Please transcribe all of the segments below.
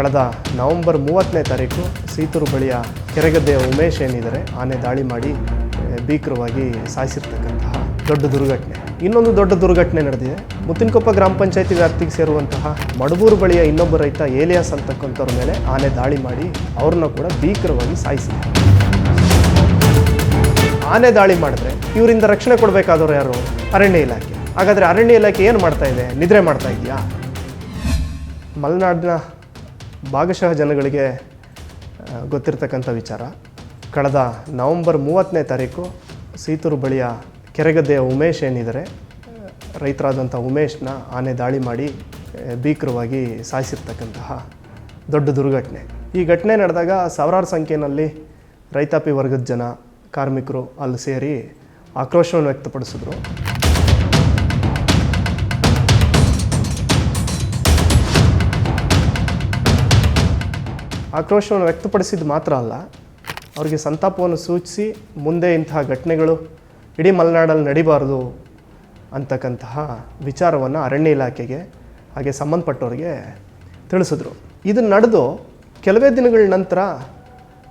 ಕಳೆದ ನವೆಂಬರ್ ಮೂವತ್ತನೇ ತಾರೀಕು ಸೀತೂರು ಬಳಿಯ ಕೆರೆಗದ್ದೆಯ ಉಮೇಶ್ ಏನಿದ್ದಾರೆ, ಆನೆ ದಾಳಿ ಮಾಡಿ ಭೀಕರವಾಗಿ ಸಾಯಿಸಿರ್ತಕ್ಕಂತಹ ದೊಡ್ಡ ದುರ್ಘಟನೆ. ಇನ್ನೊಂದು ದೊಡ್ಡ ದುರ್ಘಟನೆ ನಡೆದಿದೆ. ಮುತ್ತಿನಕೊಪ್ಪ ಗ್ರಾಮ ಪಂಚಾಯತಿ ವ್ಯಾಪ್ತಿಗೆ ಸೇರುವಂತಹ ಮಡಬೂರು ಬಳಿಯ ಇನ್ನೊಬ್ಬ ರೈತ, ಏಲಿಯಾಸ್ ಅಂತಕ್ಕಂಥವ್ರ ಮೇಲೆ ಆನೆ ದಾಳಿ ಮಾಡಿ ಅವ್ರನ್ನ ಕೂಡ ಭೀಕರವಾಗಿ ಸಾಯಿಸಿದೆ. ಆನೆ ದಾಳಿ ಮಾಡಿದ್ರೆ ಇವರಿಂದ ರಕ್ಷಣೆ ಕೊಡಬೇಕಾದವ್ರು ಯಾರು? ಅರಣ್ಯ ಇಲಾಖೆ. ಹಾಗಾದರೆ ಅರಣ್ಯ ಇಲಾಖೆ ಏನು ಮಾಡ್ತಾ ಇದೆ? ನಿದ್ರೆ ಮಾಡ್ತಾ ಇದೆಯಾ? ಮಲೆನಾಡಿನ ಭಾಗಶಃ ಜನಗಳಿಗೆ ಗೊತ್ತಿರತಕ್ಕಂಥ ವಿಚಾರ. ಕಳೆದ ನವೆಂಬರ್ ಮೂವತ್ತನೇ ತಾರೀಕು ಸೀತೂರು ಬಳಿಯ ಕೆರೆಗದ್ದೆಯ ಉಮೇಶ್ ಏನಿದ್ದಾರೆ ರೈತರಾದಂಥ ಉಮೇಶ್ನ ಆನೆ ದಾಳಿ ಮಾಡಿ ಭೀಕರವಾಗಿ ಸಾಯಿಸಿರ್ತಕ್ಕಂತಹ ದೊಡ್ಡ ದುರ್ಘಟನೆ. ಈ ಘಟನೆ ನಡೆದಾಗ ಸಾವಿರಾರು ಸಂಖ್ಯೆಯಲ್ಲಿ ರೈತಾಪಿ ವರ್ಗದ ಜನ, ಕಾರ್ಮಿಕರು ಅಲ್ಲಿ ಸೇರಿ ಆಕ್ರೋಶವನ್ನು ವ್ಯಕ್ತಪಡಿಸಿದ್ರು. ಆಕ್ರೋಶವನ್ನು ವ್ಯಕ್ತಪಡಿಸಿದ್ದು ಮಾತ್ರ ಅಲ್ಲ, ಅವರಿಗೆ ಸಂತಾಪವನ್ನು ಸೂಚಿಸಿ ಮುಂದೆ ಇಂತಹ ಘಟನೆಗಳು ಇಡೀ ಮಲೆನಾಡಲ್ಲಿ ನಡಿಬಾರ್ದು ಅಂತಕ್ಕಂತಹ ವಿಚಾರವನ್ನು ಅರಣ್ಯ ಇಲಾಖೆಗೆ ಹಾಗೆ ಸಂಬಂಧಪಟ್ಟವ್ರಿಗೆ ತಿಳಿಸಿದ್ರು. ಇದು ನಡೆದು ಕೆಲವೇ ದಿನಗಳ ನಂತರ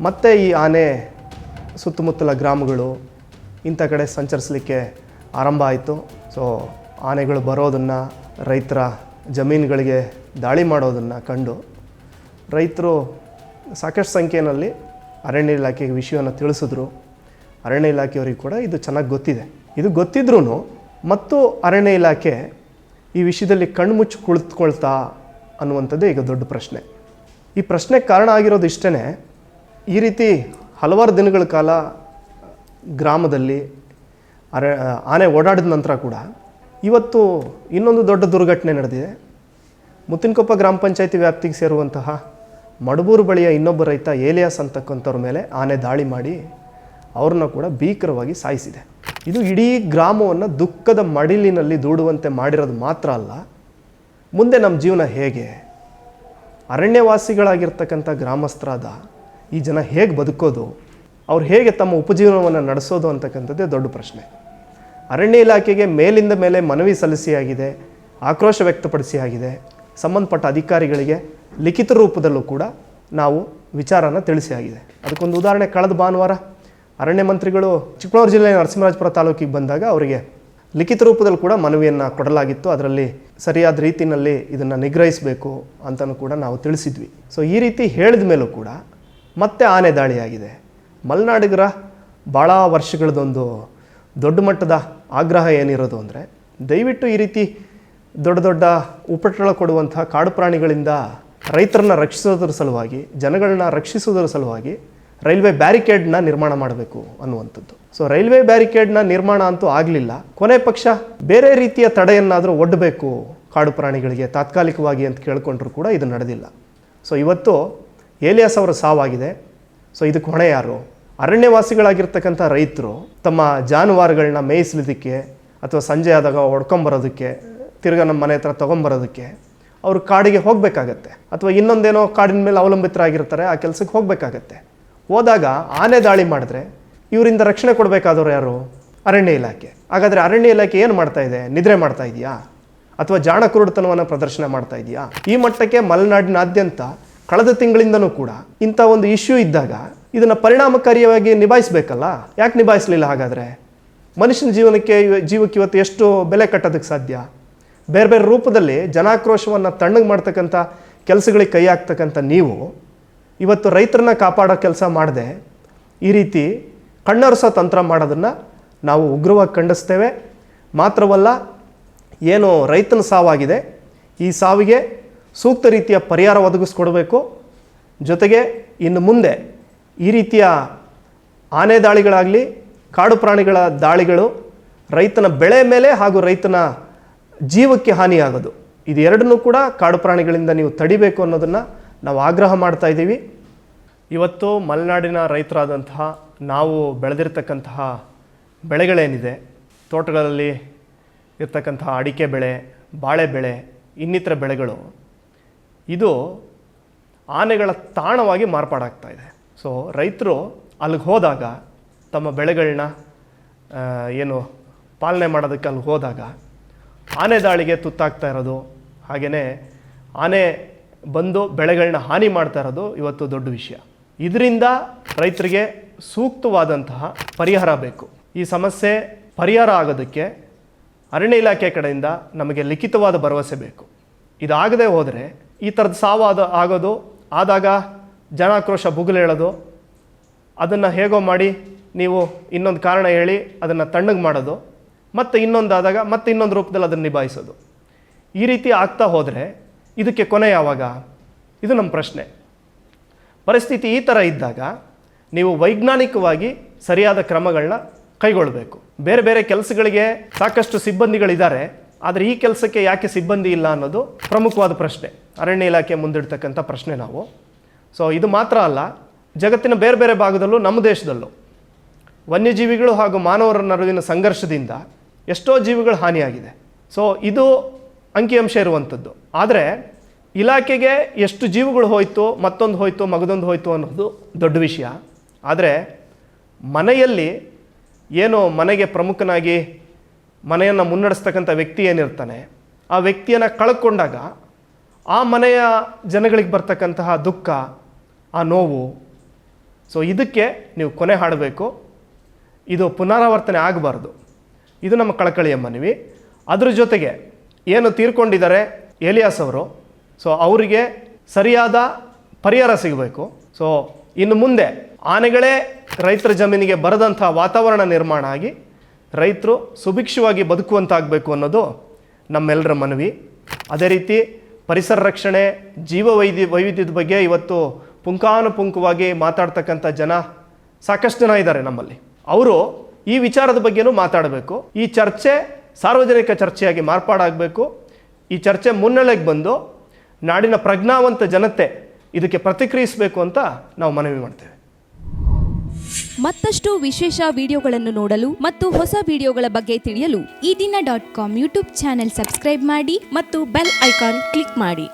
ಮತ್ತೆ ಈ ಆನೆ ಸುತ್ತಮುತ್ತಲ ಗ್ರಾಮಗಳು ಇಂಥ ಕಡೆ ಸಂಚರಿಸಲಿಕ್ಕೆ ಆರಂಭ ಆಯಿತು. ಸೊ ಆನೆಗಳು ಬರೋದನ್ನು, ರೈತರ ಜಮೀನುಗಳಿಗೆ ದಾಳಿ ಮಾಡೋದನ್ನು ಕಂಡು ರೈತರು ಸಾಕಷ್ಟು ಸಂಖ್ಯೆಯಲ್ಲಿ ಅರಣ್ಯ ಇಲಾಖೆಗೆ ವಿಷಯವನ್ನು ತಿಳಿಸಿದ್ರು. ಅರಣ್ಯ ಇಲಾಖೆಯವರಿಗೆ ಕೂಡ ಇದು ಚೆನ್ನಾಗಿ ಗೊತ್ತಿದೆ. ಇದು ಗೊತ್ತಿದ್ರೂ ಮತ್ತು ಅರಣ್ಯ ಇಲಾಖೆ ಈ ವಿಷಯದಲ್ಲಿ ಕಣ್ಮುಚ್ಚಿ ಕುಳಿತುಕೊಳ್ತಾ ಅನ್ನುವಂಥದ್ದೇ ಈಗ ದೊಡ್ಡ ಪ್ರಶ್ನೆ. ಈ ಪ್ರಶ್ನೆಗೆ ಕಾರಣ ಆಗಿರೋದು ಇಷ್ಟೇ ಈ ರೀತಿ ಹಲವಾರು ದಿನಗಳ ಕಾಲ ಗ್ರಾಮದಲ್ಲಿ ಅರ, ಆನೆ ಓಡಾಡಿದ ನಂತರ ಕೂಡ ಇವತ್ತು ಇನ್ನೊಂದು ದೊಡ್ಡ ದುರ್ಘಟನೆ ನಡೆದಿದೆ. ಮುತ್ತಿನಕೊಪ್ಪ ಗ್ರಾಮ ಪಂಚಾಯತಿ ವ್ಯಾಪ್ತಿಗೆ ಸೇರುವಂತಹ ಮಡಬೂರು ಬಳಿಯ ಇನ್ನೊಬ್ಬ ರೈತ ಏಲಿಯಾಸ್ ಅಂತಕ್ಕಂಥವ್ರ ಮೇಲೆ ಆನೆ ದಾಳಿ ಮಾಡಿ ಅವ್ರನ್ನ ಕೂಡ ಭೀಕರವಾಗಿ ಸಾಯಿಸಿದೆ. ಇದು ಇಡೀ ಗ್ರಾಮವನ್ನು ದುಃಖದ ಮಡಿಲಿನಲ್ಲಿ ದೂಡುವಂತೆ ಮಾಡಿರೋದು ಮಾತ್ರ ಅಲ್ಲ, ಮುಂದೆ ನಮ್ಮ ಜೀವನ ಹೇಗೆ? ಅರಣ್ಯವಾಸಿಗಳಾಗಿರ್ತಕ್ಕಂಥ ಗ್ರಾಮಸ್ಥರಾದ ಈ ಜನ ಹೇಗೆ ಬದುಕೋದು? ಅವ್ರು ಹೇಗೆ ತಮ್ಮ ಉಪಜೀವನವನ್ನು ನಡೆಸೋದು ಅಂತಕ್ಕಂಥದ್ದೇ ದೊಡ್ಡ ಪ್ರಶ್ನೆ. ಅರಣ್ಯ ಇಲಾಖೆಗೆ ಮೇಲಿಂದ ಮೇಲೆ ಮನವಿ ಸಲ್ಲಿಸಿಯಾಗಿದೆ, ಆಕ್ರೋಶ ವ್ಯಕ್ತಪಡಿಸಿಯಾಗಿದೆ. ಸಂಬಂಧಪಟ್ಟ ಅಧಿಕಾರಿಗಳಿಗೆ ಲಿಖಿತ ರೂಪದಲ್ಲೂ ಕೂಡ ನಾವು ವಿಚಾರನ ತಿಳಿಸಿ ಆಗಿದೆ. ಅದಕ್ಕೊಂದು ಉದಾಹರಣೆ, ಕಳೆದ ಭಾನುವಾರ ಅರಣ್ಯ ಮಂತ್ರಿಗಳು ಚಿಕ್ಕಮಗಳೂರು ಜಿಲ್ಲೆಯ ನರಸಿಂಹರಾಜಪುರ ತಾಲೂಕಿಗೆ ಬಂದಾಗ ಅವರಿಗೆ ಲಿಖಿತ ರೂಪದಲ್ಲಿ ಕೂಡ ಮನವಿಯನ್ನು ಕೊಡಲಾಗಿತ್ತು. ಅದರಲ್ಲಿ ಸರಿಯಾದ ರೀತಿಯಲ್ಲಿ ಇದನ್ನು ನಿಗ್ರಹಿಸಬೇಕು ಅಂತಲೂ ಕೂಡ ನಾವು ತಿಳಿಸಿದ್ವಿ. ಸೊ ಈ ರೀತಿ ಹೇಳಿದ ಮೇಲೂ ಕೂಡ ಮತ್ತೆ ಆನೆ ದಾಳಿಯಾಗಿದೆ. ಮಲೆನಾಡಿಗರ ಭಾಳ ವರ್ಷಗಳದೊಂದು ದೊಡ್ಡ ಮಟ್ಟದ ಆಗ್ರಹ ಏನಿರೋದು ಅಂದರೆ ದಯವಿಟ್ಟು ಈ ರೀತಿ ದೊಡ್ಡ ದೊಡ್ಡ ಉಪಟಳ ಕೊಡುವಂತಹ ಕಾಡು ಪ್ರಾಣಿಗಳಿಂದ ರೈತರನ್ನ ರಕ್ಷಿಸೋದ್ರ ಸಲುವಾಗಿ, ಜನಗಳನ್ನ ರಕ್ಷಿಸೋದ್ರ ಸಲುವಾಗಿ ರೈಲ್ವೆ ಬ್ಯಾರಿಕೇಡ್ನ ನಿರ್ಮಾಣ ಮಾಡಬೇಕು ಅನ್ನುವಂಥದ್ದು. ಸೊ ರೈಲ್ವೆ ಬ್ಯಾರಿಕೇಡ್ನ ನಿರ್ಮಾಣ ಅಂತೂ ಆಗಲಿಲ್ಲ. ಕೊನೆ ಪಕ್ಷ ಬೇರೆ ರೀತಿಯ ತಡೆಯನ್ನಾದರೂ ಒಡ್ಡಬೇಕು ಕಾಡು ಪ್ರಾಣಿಗಳಿಗೆ ತಾತ್ಕಾಲಿಕವಾಗಿ ಅಂತ ಕೇಳ್ಕೊಂಡ್ರು ಕೂಡ ಇದು ನಡೆದಿಲ್ಲ. ಸೊ ಇವತ್ತು ಏಲಿಯಾಸ್ ಅವರ ಸಾವಾಗಿದೆ. ಸೊ ಇದಕ್ಕೆ ಹೊಣೆ ಯಾರು? ಅರಣ್ಯವಾಸಿಗಳಾಗಿರ್ತಕ್ಕಂಥ ರೈತರು ತಮ್ಮ ಜಾನುವಾರುಗಳನ್ನ ಮೇಯಿಸ್ಲಿದ್ದಕ್ಕೆ ಅಥವಾ ಸಂಜೆ ಆದಾಗ ಹೊಡ್ಕೊಂಬರೋದಕ್ಕೆ, ತಿರ್ಗಾ ನಮ್ಮ ಮನೆ ಹತ್ರ ತೊಗೊಂಬರೋದಕ್ಕೆ ಅವರು ಕಾಡಿಗೆ ಹೋಗಬೇಕಾಗತ್ತೆ. ಅಥವಾ ಇನ್ನೊಂದೇನೋ ಕಾಡಿನ ಮೇಲೆ ಅವಲಂಬಿತರಾಗಿರ್ತಾರೆ, ಆ ಕೆಲಸಕ್ಕೆ ಹೋಗಬೇಕಾಗತ್ತೆ. ಹೋದಾಗ ಆನೆ ದಾಳಿ ಮಾಡಿದ್ರೆ ಇವರಿಂದ ರಕ್ಷಣೆ ಕೊಡಬೇಕಾದವರು ಯಾರು? ಅರಣ್ಯ ಇಲಾಖೆ. ಹಾಗಾದರೆ ಅರಣ್ಯ ಇಲಾಖೆ ಏನು ಮಾಡ್ತಾ ಇದೆ? ನಿದ್ರೆ ಮಾಡ್ತಾ ಇದೆಯಾ? ಅಥವಾ ಜಾಣ ಕುರುಡುತನವನ್ನು ಪ್ರದರ್ಶನ ಮಾಡ್ತಾ ಇದೆಯಾ? ಈ ಮಟ್ಟಕ್ಕೆ ಮಲೆನಾಡಿನಾದ್ಯಂತ ಕಳೆದ ತಿಂಗಳಿಂದನೂ ಕೂಡ ಇಂಥ ಒಂದು ಇಶ್ಯೂ ಇದ್ದಾಗ ಇದನ್ನು ಪರಿಣಾಮಕಾರಿಯಾಗಿ ನಿಭಾಯಿಸಬೇಕಲ್ಲ? ಯಾಕೆ ನಿಭಾಯಿಸಲಿಲ್ಲ ಹಾಗಾದರೆ? ಮನುಷ್ಯನ ಜೀವನಕ್ಕೆ, ಜೀವಕ್ಕೆ ಇವತ್ತು ಎಷ್ಟು ಬೆಲೆ ಕಟ್ಟೋದಕ್ಕೆ ಸಾಧ್ಯ? ಬೇರೆ ಬೇರೆ ರೂಪದಲ್ಲಿ ಜನಾಕ್ರೋಶವನ್ನು ತಣ್ಣಗೆ ಮಾಡ್ತಕ್ಕಂಥ ಕೆಲಸಗಳಿಗೆ ಕೈ ಹಾಕ್ತಕ್ಕಂಥ ನೀವು ಇವತ್ತು ರೈತರನ್ನ ಕಾಪಾಡೋ ಕೆಲಸ ಮಾಡದೆ, ಈ ರೀತಿ ಕಣ್ಣರಸ ತಂತ್ರ ಮಾಡೋದನ್ನು ನಾವು ಉಗ್ರವಾಗಿ ಖಂಡಿಸ್ತೇವೆ. ಮಾತ್ರವಲ್ಲ, ಏನು ರೈತನ ಸಾವಾಗಿದೆ, ಈ ಸಾವಿಗೆ ಸೂಕ್ತ ರೀತಿಯ ಪರಿಹಾರ ಒದಗಿಸ್ಕೊಡ್ಬೇಕು. ಜೊತೆಗೆ ಇನ್ನು ಮುಂದೆ ಈ ರೀತಿಯ ಆನೆ ದಾಳಿಗಳಾಗಲಿ, ಕಾಡು ಪ್ರಾಣಿಗಳ ದಾಳಿಗಳು ರೈತನ ಬೆಳೆ ಮೇಲೆ ಹಾಗೂ ರೈತನ ಜೀವಕ್ಕೆ ಹಾನಿಯಾಗೋದು. ಇದು ಎರಡನ್ನೂ ಕೂಡ ಕಾಡು ಪ್ರಾಣಿಗಳಿಂದ ನೀವು ತಡಿಬೇಕು ಅನ್ನೋದನ್ನು ನಾವು ಆಗ್ರಹ ಮಾಡ್ತಾ ಇದ್ದೀವಿ. ಇವತ್ತು ಮಲೆನಾಡಿನ ರೈತರಾದಂತಹ ನಾವು ಬೆಳೆದಿರ್ತಕ್ಕಂತಹ ಬೆಳೆಗಳೇನಿದೆ, ತೋಟಗಳಲ್ಲಿ ಇರ್ತಕ್ಕಂತಹ ಅಡಿಕೆ ಬೆಳೆ, ಬಾಳೆ ಬೆಳೆ, ಇನ್ನಿತರ ಬೆಳೆಗಳು, ಇದು ಆನೆಗಳ ತಾಣವಾಗಿ ಮಾರ್ಪಾಡಾಗ್ತಾ ಇದೆ. ಸೊ ರೈತರು ಅಲ್ಲಿಗೆ ಹೋದಾಗ ತಮ್ಮ ಬೆಳೆಗಳನ್ನ ಏನು ಪಾಲನೆ ಮಾಡೋದಕ್ಕೆ ಅಲ್ಲಿ ಹೋದಾಗ ಆನೆ ದಾಳಿಗೆ ತುತ್ತಾಗ್ತಾ ಇರೋದು. ಹಾಗೆಯೇ ಆನೆ ಬಂದು ಬೆಳೆಗಳನ್ನ ಹಾನಿ ಮಾಡ್ತಾ ಇರೋದು ಇವತ್ತು ದೊಡ್ಡ ವಿಷಯ. ಇದರಿಂದ ರೈತರಿಗೆ ಸೂಕ್ತವಾದಂತಹ ಪರಿಹಾರ ಬೇಕು. ಈ ಸಮಸ್ಯೆ ಪರಿಹಾರ ಆಗೋದಕ್ಕೆ ಅರಣ್ಯ ಇಲಾಖೆ ಕಡೆಯಿಂದ ನಮಗೆ ಲಿಖಿತವಾದ ಭರವಸೆ ಬೇಕು. ಇದಾಗದೆ ಹೋದರೆ ಈ ಥರದ ಸಾವು ಆದ, ಆಗೋದು, ಆದಾಗ ಜನಾಕ್ರೋಶ ಬುಗುಲೇಳೋದು ಅದನ್ನು ಹೇಗೋ ಮಾಡಿ ನೀವು ಇನ್ನೊಂದು ಕಾರಣ ಹೇಳಿ ಅದನ್ನು ತಣ್ಣಗೆ ಮಾಡೋದು ಮತ್ತು ಇನ್ನೊಂದಾದಾಗ ಮತ್ತೆ ಇನ್ನೊಂದು ರೂಪದಲ್ಲಿ ಅದನ್ನು ನಿಭಾಯಿಸೋದು. ಈ ರೀತಿ ಆಗ್ತಾ ಹೋದರೆ ಇದಕ್ಕೆ ಕೊನೆ ಯಾವಾಗ? ಇದು ನಮ್ಮ ಪ್ರಶ್ನೆ. ಪರಿಸ್ಥಿತಿ ಈ ಥರ ಇದ್ದಾಗ ನೀವು ವೈಜ್ಞಾನಿಕವಾಗಿ ಸರಿಯಾದ ಕ್ರಮಗಳನ್ನ ಕೈಗೊಳ್ಳಬೇಕು ಬೇರೆ ಬೇರೆ ಕೆಲಸಗಳಿಗೆ ಸಾಕಷ್ಟು ಸಿಬ್ಬಂದಿಗಳಿದ್ದಾರೆ. ಆದರೆ ಈ ಕೆಲಸಕ್ಕೆ ಯಾಕೆ ಸಿಬ್ಬಂದಿ ಇಲ್ಲ ಅನ್ನೋದು ಪ್ರಮುಖವಾದ ಪ್ರಶ್ನೆ. ಅರಣ್ಯ ಇಲಾಖೆ ಮುಂದಿಡ್ತಕ್ಕಂಥ ಪ್ರಶ್ನೆ ನಾವು. ಸೊ ಇದು ಮಾತ್ರ ಅಲ್ಲ, ಜಗತ್ತಿನ ಬೇರೆ ಬೇರೆ ಭಾಗದಲ್ಲೂ ನಮ್ಮ ದೇಶದಲ್ಲೂ. ವನ್ಯಜೀವಿಗಳು ಹಾಗೂ ಮಾನವರ ನಡುವಿನ ಸಂಘರ್ಷದಿಂದ ಎಷ್ಟೋ ಜೀವಿಗಳು ಹಾನಿಯಾಗಿದೆ. ಸೊ ಇದು ಅಂಕಿಅಂಶ ಇರುವಂಥದ್ದು. ಆದರೆ, ಇಲಾಖೆಗೆ ಎಷ್ಟು ಜೀವಗಳು ಹೋಯಿತು, ಮತ್ತೊಂದು ಹೋಯಿತು, ಮಗದೊಂದು ಹೋಯಿತು ಅನ್ನೋದು ದೊಡ್ಡ ವಿಷಯ. ಆದರೆ, ಮನೆಯಲ್ಲಿ ಏನು ಮನೆಗೆ ಪ್ರಮುಖನಾಗಿ ಮನೆಯನ್ನು ಮುನ್ನಡೆಸ್ತಕ್ಕಂಥ ವ್ಯಕ್ತಿ ಏನಿರ್ತಾನೆ, ಆ ವ್ಯಕ್ತಿಯನ್ನು ಕಳ್ಕೊಂಡಾಗ ಆ ಮನೆಯ ಜನಗಳಿಗೆ ಬರ್ತಕ್ಕಂತಹ ದುಃಖ, ಆ ನೋವು. ಸೊ ಇದಕ್ಕೆ ನೀವು ಕೊನೆ ಹಾಡಬೇಕು. ಇದು ಪುನರಾವರ್ತನೆ ಆಗಬಾರ್ದು. ಇದು ನಮ್ಮ ಕಳಕಳಿಯ ಮನವಿ. ಅದ್ರ ಜೊತೆಗೆ ಏನು ತೀರ್ಕೊಂಡಿದ್ದಾರೆ ಏಲಿಯಾಸ್ ಅವರು, ಸೊ ಅವರಿಗೆ ಸರಿಯಾದ ಪರಿಹಾರ ಸಿಗಬೇಕು. ಸೊ ಇನ್ನು ಮುಂದೆ ಆನೆಗಳೇ ರೈತರ ಜಮೀನಿಗೆ ಬರದಂಥ ವಾತಾವರಣ ನಿರ್ಮಾಣ ಆಗಿ ರೈತರು ಸುಭಿಕ್ಷವಾಗಿ ಬದುಕುವಂತಾಗಬೇಕು ಅನ್ನೋದು ನಮ್ಮೆಲ್ಲರ ಮನವಿ. ಅದೇ ರೀತಿ ಪರಿಸರ ರಕ್ಷಣೆ, ಜೀವ ವೈದ್ಯ ವೈವಿಧ್ಯದ ಬಗ್ಗೆ ಇವತ್ತು ಪುಂಕಾನುಪುಂಕವಾಗಿ ಮಾತಾಡ್ತಕ್ಕಂಥ ಜನ ಸಾಕಷ್ಟು ಜನ ಇದ್ದಾರೆ ನಮ್ಮಲ್ಲಿ. ಅವರು ಈ ವಿಚಾರದ ಬಗ್ಗೆನೂ ಮಾತಾಡಬೇಕು. ಈ ಚರ್ಚೆ ಸಾರ್ವಜನಿಕ ಚರ್ಚೆಯಾಗಿ ಮಾರ್ಪಾಡಾಗಬೇಕು. ಈ ಚರ್ಚೆ ಮುನ್ನೆಲೆಗೆ ಬಂದು ನಾಡಿನ ಪ್ರಜ್ಞಾವಂತ ಜನತೆ ಇದಕ್ಕೆ ಪ್ರತಿಕ್ರಿಯಿಸಬೇಕು ಅಂತ ನಾವು ಮನವಿ ಮಾಡ್ತೇವೆ. ಮತ್ತಷ್ಟು ವಿಶೇಷ ವಿಡಿಯೋಗಳನ್ನು ನೋಡಲು ಮತ್ತು ಹೊಸ ವಿಡಿಯೋಗಳ ಬಗ್ಗೆ ತಿಳಿಯಲು Ee Dina dot com YouTube channel subscribe ಮಾಡಿ ಮತ್ತು ಬೆಲ್ ಐಕಾನ್ ಕ್ಲಿಕ್ ಮಾಡಿ.